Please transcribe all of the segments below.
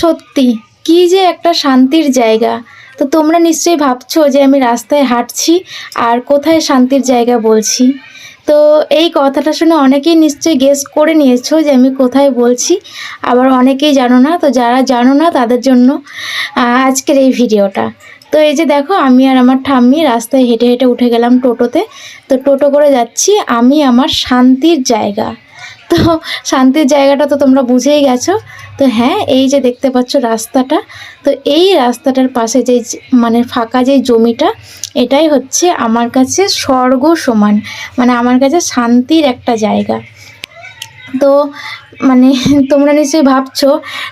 সত্যি, কি যে একটা শান্তির জায়গা। তো তোমরা নিশ্চয়ই ভাবছ যে আমি রাস্তায় হাঁটছি আর কোথায় শান্তির জায়গা বলছি। তো এই কথাটা শুনে অনেকেই নিশ্চয়ই গেস করে নিয়েছো যে আমি কোথায় বলছি। আবার অনেকেই জানো না, তো যারা জানো না তাদের জন্য আজকের এই ভিডিওটা। তো এই যে দেখো, আমি আর আমার ঠাম্মি রাস্তায় হেঁটে হেঁটে উঠে গেলাম টোটোতে। তো টোটো করে যাচ্ছি আমি আমার শান্তির জায়গা। তো শান্তির জায়গাটা তো তোমরা বুঝেই গেছো। তো হ্যাঁ এই যে দেখতে পাচ্ছ রাস্তাটা, তো এই রাস্তাটার পাশে যে মানে ফাঁকা যে জমিটা, এটাই হচ্ছে আমার কাছে স্বর্গ সমান মানে আমার কাছে শান্তির একটা জায়গা। তো মানে তোমরা নিশ্চয়ই ভাবছ,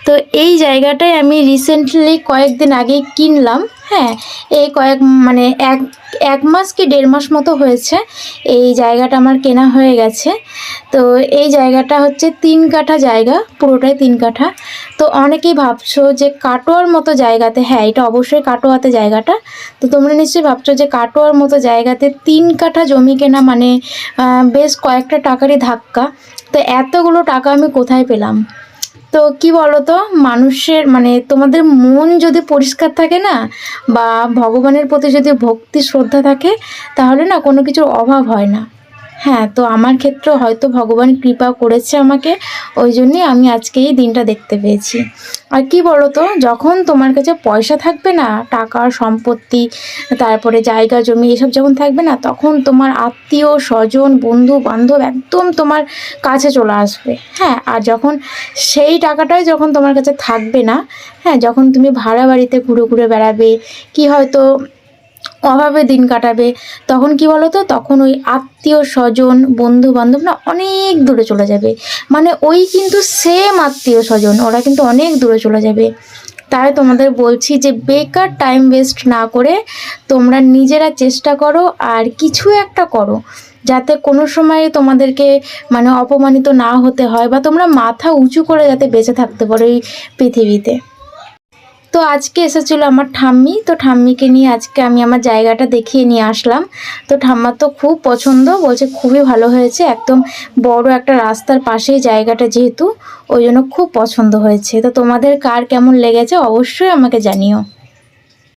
তো এই জায়গাটাই আমি রিসেন্টলি কয়েকদিন আগেই কিনলাম। হ্যাঁ এই কয়েক মানে এক এক মাস কি দেড় মাস মতো হয়েছে, এই জায়গাটা আমার কেনা হয়ে গেছে। তো এই জায়গাটা হচ্ছে তিন কাঠা জায়গা, পুরোটাই তিন কাঠা। তো অনেকেই ভাবছ যে কাটোয়ার মতো জায়গাতে হ্যাঁ এটা অবশ্যই কাটোয়াতে জায়গাটা। তো তোমরা নিশ্চয়ই ভাবছ যে কাটোয়ার মতো জায়গাতে তিন কাঠা জমি কেনা মানে বেশ কয়েকটা টাকারই ধাক্কা। তো এতগুলো টাকা আমি কোথায় পেলাম? তো কি বলো তো মানুষের মানে তোমাদের মন যদি পরিষ্কার থাকে না, বা ভগবানের প্রতি যদি ভক্তি, শ্রদ্ধা থাকে, তাহলে না কোনো কিছুর অভাব হয় না। হ্যাঁ তো আমার ক্ষেত্রে হয়তো ভগবান কৃপা করেছে আমাকে, ওই জন্যই আমি আজকে এই দিনটা দেখতে পেয়েছি। আর কি বলো তো যখন তোমার কাছে পয়সা থাকবে না, টাকা, সম্পত্তি, তারপরে জায়গা, জমি, এসব যখন থাকবে না, তখন তোমার আত্মীয়, স্বজন, বন্ধু, বান্ধব একদম তোমার কাছে চলে আসবে। হ্যাঁ আর যখন সেই টাকাটাই যখন তোমার কাছে থাকবে না হ্যাঁ যখন তুমি ভাড়া বাড়িতে ঘুরে ঘুরে বেড়াবে, কি হয়তো অভাবে দিন কাটাবে, তখন কি বলো তো তখন ওই আত্মীয় স্বজন বন্ধু বান্ধব না অনেক দূরে চলে যাবে। মানে ওই কিন্তু সেম আত্মীয় স্বজন, ওরা কিন্তু অনেক দূরে চলে যাবে। তাই তোমাদের বলছি যে বেকার টাইম ওয়েস্ট না করে তোমরা নিজেরা চেষ্টা করো আর কিছু একটা করো। যাতে কোনো সময় তোমাদেরকে মানে অপমানিত না হতে হয় বা তোমরা মাথা উঁচু করে যাতে বেঁচে থাকতে পারো এই পৃথিবীতে। তো আজকে এসেছিল আমার ঠাম্মি। তো ঠাম্মিকে নিয়ে আজকে আমি আমার জায়গাটা দেখিয়ে নিয়ে আসলাম। তো ঠাম্মার তো খুব পছন্দ, বলছে খুবই ভালো হয়েছে। একদম বড় একটা রাস্তার পাশেই জায়গাটা যেহেতু, ওই জন্য খুব পছন্দ হয়েছে। তো তোমাদের কার কেমন লেগেছে অবশ্যই আমাকে জানিও।